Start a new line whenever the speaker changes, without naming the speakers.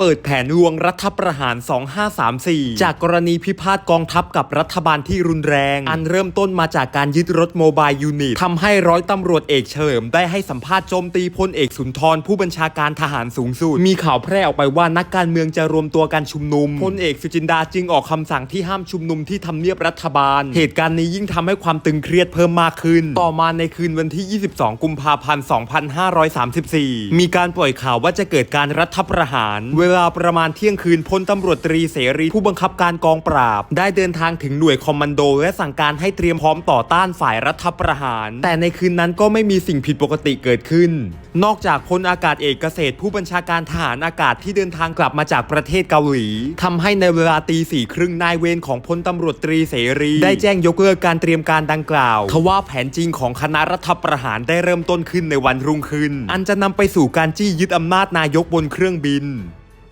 เปิดแผนลวงรัฐประหาร 2534 จากกรณีพิพาทกองทัพกับรัฐบาลที่รุนแรง อันเริ่มต้นมาจากการยึดรถโมบายยูนิตทำให้ร้อยตำรวจเอกเฉลิมได้ให้สัมภาษณ์โจมตีพลเอกสุนทรผู้บัญชาการทหารสูงสุด มีข่าวแพร่ออกไปว่านักการเมืองจะรวมตัวกันชุมนุม พลเอกสุจินดาจึงออกคำสั่งที่ห้ามชุมนุมที่ทำเนียบรัฐบาล เหตุการณ์นี้ยิ่งทำให้ความตึงเครียดเพิ่มมากขึ้น ต่อมาในคืนวันที่ 22 กุมภาพันธ์ 2534 มีการปล่อยข่าวว่าจะเกิดการรัฐประหารเวลาประมาณเที่ยงคืนพลตำรวจตรีเสรีผู้บังคับการกองปราบ ได้เดินทางถึงหน่วยคอมมานโด และสั่งการให้เตรียมพร้อมต่อต้านฝ่ายรัฐประหาร แต่ในคืนนั้นก็ไม่มีสิ่งผิดปกติเกิดขึ้น นอกจากพลอากาศเอกเกษตรผู้บัญชาการทหารอากาศที่เดินทางกลับมาจากประเทศเกาหลีทำให้ในเวลาตีสี่ครึ่งนายเวรของพลตำรวจตรีเสรี ได้แจ้งยกเลิกการเตรียมการดังกล่าวทว่าแผนจริงของคณะรัฐประหารได้เริ่มต้นขึ้นในวันรุ่งขึ้น อันจะนำไปสู่การจี้ยึดอำนาจนายกบนเครื่องบิน